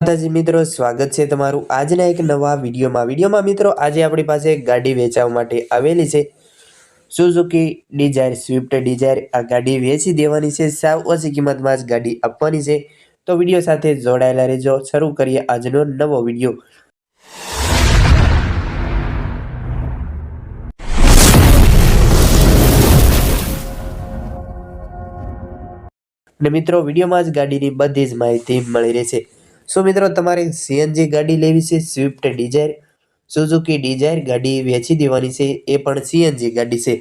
માતાજી મિત્રો, સ્વાગત છે તમારું આજના એક નવા વિડીયોમાં. વિડીયોમાં મિત્રો, આજે આપણી પાસે ગાડી વેચવા માટે આવેલી છે. સુઝુકી ડિઝાયર સ્વિફ્ટ ડિઝાયર આ ગાડી વેચી દેવાની છે. સાવ ઓછી કિંમતમાં જ ગાડી આપવાની છે. તો વીડિયો સાથે જોડાયેલા રહેજો. શરૂ કરીએ આજનો નવો વીડિયો. અને મિત્રો, વિડીયોમાં જ ગાડીની બધી જ માહિતી મળી રહેશે શું મિત્રો, તમારે સીએનજી ગાડી લેવી છે સ્વિફ્ટ ડિઝાયર. સુઝુકી ડિઝાયર ગાડી વેચી દેવાની છે, એ પણ સીએનજી ગાડી છે.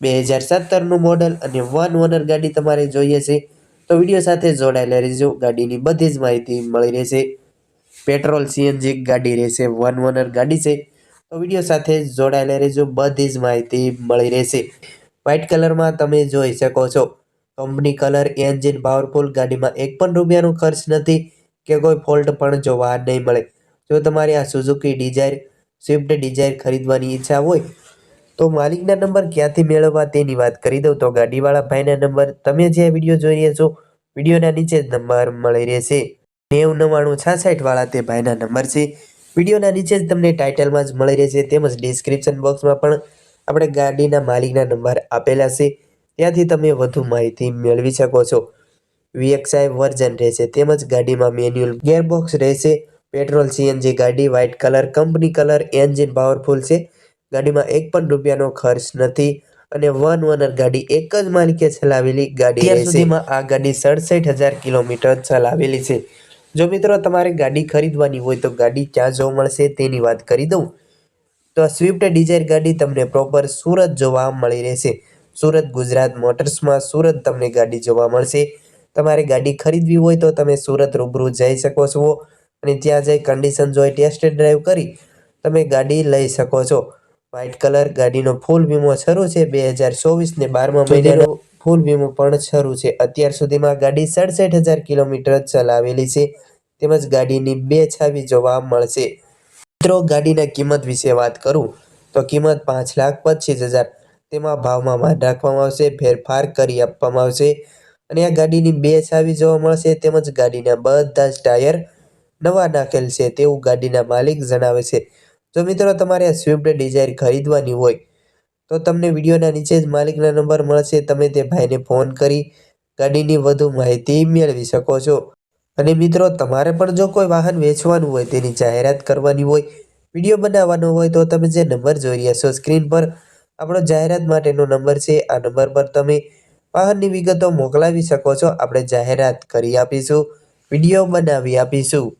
બે હજાર સત્તરનું મોડલ અને વન ઓનર ગાડી તમારે જોઈએ છે. તો વીડિયો સાથે જોડાયેલા રહેજો, ગાડીની બધી જ માહિતી મળી રહેશે. પેટ્રોલ સીએનજી ગાડી રહેશે વન ઓનર ગાડી છે. તો વીડિયો સાથે જોડાયેલા રહેજો, બધી જ માહિતી મળી રહેશે. વ્હાઇટ કલરમાં તમે જોઈ શકો છો. કંપની કલર એન્જિન પાવરફુલ ગાડીમાં એક પણ રૂપિયાનો ખર્ચ નથી. કે કોઈ ફોલ્ટ પણ જોવા નહીં મળે. જો તમારે આ સુઝુકી ડિઝાયર સ્વિફ્ટ ડિઝાયર ખરીદવાની ઈચ્છા હોય, તો માલિકના નંબર ક્યાંથી મેળવવા તેની વાત કરી દઉં. તો ગાડીવાળા ભાઈના નંબર તમે જે વીડિયો જોઈ રહ્યા છો, વિડીયોના નીચે જ નંબર મળી રહેશે. નેવું નવ્વાણું છાસઠ વાળા તે ભાઈના નંબર છે. વિડીયોના નીચે જ તમને ટાઇટલમાં જ મળી રહેશે. તેમજ ડિસ્ક્રિપ્શન બોક્સમાં પણ આપણે ગાડીના માલિકના નંબર આપેલા છે. ત્યાંથી તમે વધુ માહિતી મેળવી શકો છો. વીએક્સઆઈ વર્ઝન રહેશે. તેમજ ગાડીમાં મેન્યુઅલ ગેરબોક્સ રહેશે. પેટ્રોલ સીએનજી ગાડી white colour company colour engine powerful છે. ગાડીમાં એક પણ રૂપિયાનો ખર્ચ નથી. અને વન ઓનર ગાડી એક જ માલિકે ચલાવેલી ગાડી અત્યાર સુધીમાં આ ગાડી સડસઠ હજાર કિલોમીટર ચલાવેલી છે. જો મિત્રો તમારે ગાડી ખરીદવાની હોય તો ગાડી ક્યાં જોવા મળશે તેની વાત કરી દઉં. તો આ સ્વિફ્ટ ડિઝાયર ગાડી તમને પ્રોપર સુરત જોવા મળી રહેશે. સુરત ગુજરાત મોટર્સમાં સુરત તમને ગાડી જોવા મળશે. તમારે ગાડી ખરીદવી હોય તો તમે સુરત રૂબરૂ જઈ શકો છો અને ત્યાં જઈ કન્ડિશન જોઈ ટેસ્ટ ડ્રાઈવ કરી તમે ગાડી લઈ શકો છો. વ્હાઇટ કલર ગાડીનો ફૂલ વીમો શરૂ છે બે હજાર ચોવીસ ને બારમા મહિનાનો ફૂલ વીમો પણ શરૂ છે. અત્યાર સુધીમાં ગાડી સડસઠ હજાર કિલોમીટર ચલાવેલી છે. તેમજ ગાડીની બે છાવી જોવા મળશે. મિત્રો ગાડીના કિંમત વિશે વાત કરું તો કિંમત પાંચ લાખ પચીસ હજાર. તેમાં ભાવમાં રાખવામાં આવશે ફેરફાર કરી આપવામાં આવશે. અને આ ગાડીની બે ચાવી જોવા મળશે તેમજ ગાડીના બધા જ ટાયર નવા નાખેલ છે તેવું ગાડીના માલિક જણાવે છે. જો મિત્રો તમારે આ સ્વિફ્ટ ડિઝાયર ખરીદવાની હોય, તો તમને વિડીયોના નીચે જ માલિકના નંબર મળશે. તમે તે ભાઈને ફોન કરી ગાડીની વધુ માહિતી મેળવી શકો છો. અને મિત્રો, તમારે પણ જો કોઈ વાહન વેચવાનું હોય, તેની જાહેરાત કરવાની હોય, વીડિયો બનાવવાનો હોય, તો તમે જે નંબર જોઈ રહ્યા છો, સ્ક્રીન પર આપણો જાહેરાત માટેનો નંબર છે. આ નંબર પર તમે વાહનની વિગતો મોકલાવી શકો છો. આપણે જાહેરાત કરી આપીશું વીડિયો બનાવી આપીશું.